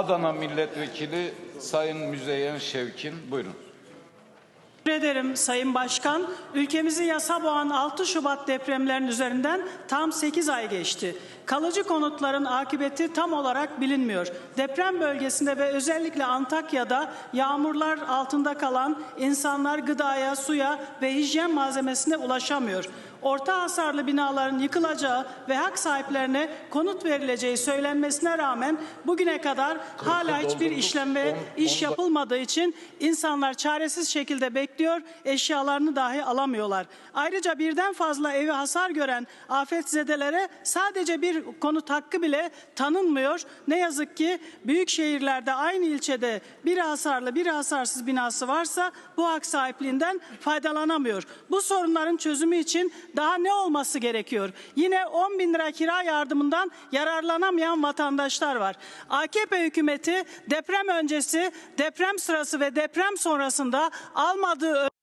Adana Milletvekili Sayın Müzeyyen Şevkin buyurun. Teşekkür ederim Sayın Başkan. Ülkemizi yasa boğan 6 Şubat depremlerinin üzerinden tam 8 ay geçti. Kalıcı konutların akıbeti tam olarak bilinmiyor. Deprem bölgesinde ve özellikle Antakya'da yağmurlar altında kalan insanlar gıdaya, suya ve hijyen malzemesine ulaşamıyor. Orta hasarlı binaların yıkılacağı ve hak sahiplerine konut verileceği söylenmesine rağmen bugüne kadar hala hiçbir işlem ve iş yapılmadığı için insanlar çaresiz şekilde bekliyor, eşyalarını dahi alamıyorlar. Ayrıca birden fazla evi hasar gören afetzedelere sadece bir konut hakkı bile tanınmıyor. Ne yazık ki büyük şehirlerde aynı ilçede bir hasarlı bir hasarsız binası varsa bu hak sahipliğinden faydalanamıyor. Bu sorunların çözümü için daha ne olması gerekiyor? Yine 10 bin lira kira yardımından yararlanamayan vatandaşlar var. AKP hükümeti deprem öncesi, deprem sırası ve deprem sonrasında almadığı de